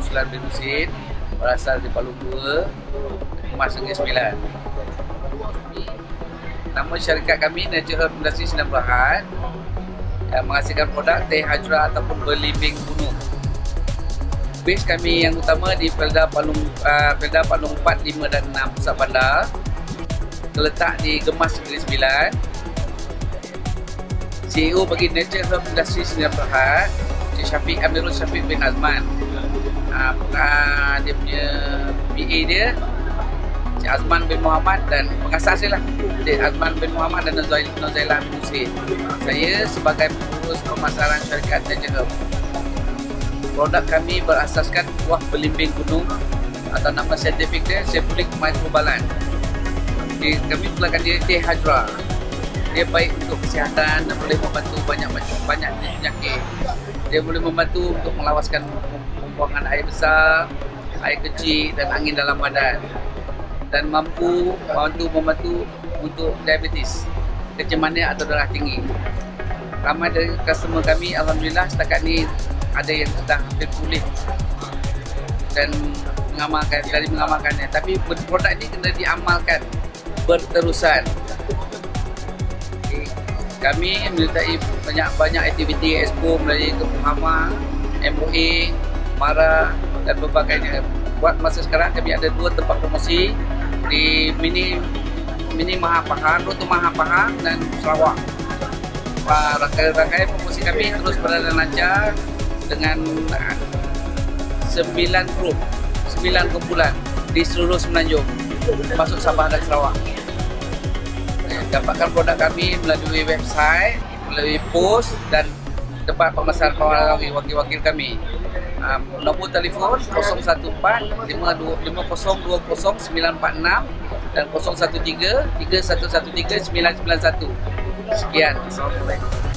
Sulan bin Husin berasal dari Palu 2 Emas Negeri Sembilan Nama syarikat kami Natural Industry Sdn Belahan yang menghasilkan produk teh hajra ataupun belimbing gunung. Base kami yang utama di Pelda Palung uh, Pelda Palung 4, 5 dan 6 Pusat Bandar. Terletak di Gemas Negeri Sembilan. CEO bagi Nature Herb Industry Sdn Belahan, Cik Syafiq Amirul Syafiq bin Azman. Uh, dia punya PA dia Cik Azman bin Muhammad dan pengasas dia lah. Cik Azman bin Muhammad dan Nozailah bin Hussein. Saya sebagai pengurus pemasaran syarikat Nature produk kami berasaskan buah belimbing gunung atau nama saintifik dia Cephalic microbalan kami menggunakan dia teh hajra. Dia baik untuk kesihatan dan boleh membantu banyak banyak penyakit dia boleh membantu untuk melawaskan pembuangan air besar air kecil dan angin dalam badan dan mampu membantu membantu untuk diabetes, kecil manis atau darah tinggi. Ramai dari customer kami, Alhamdulillah setakat ni ada yang sudah pulih dan mengamalkan dari mengamalkannya. Tapi produk ini kena diamalkan berterusan. Okay. Kami menyertai banyak banyak aktiviti expo melalui kepahaman, MOA, MARA dan berbagai buat masa sekarang kami ada dua tempat promosi di mini mini Mahapahang, Rute Mahapahang dan Sarawak. Rangkaian promosi kami terus berada lancar dengan sembilan grup, sembilan kumpulan di seluruh Semenanjung, masuk Sabah dan Sarawak. Dapatkan produk kami melalui website, melalui post dan tempat pemasaran wakil-wakil kami. Um, nombor telefon 014 5020 946 dan 013 3113 991 sekian. Assalamualaikum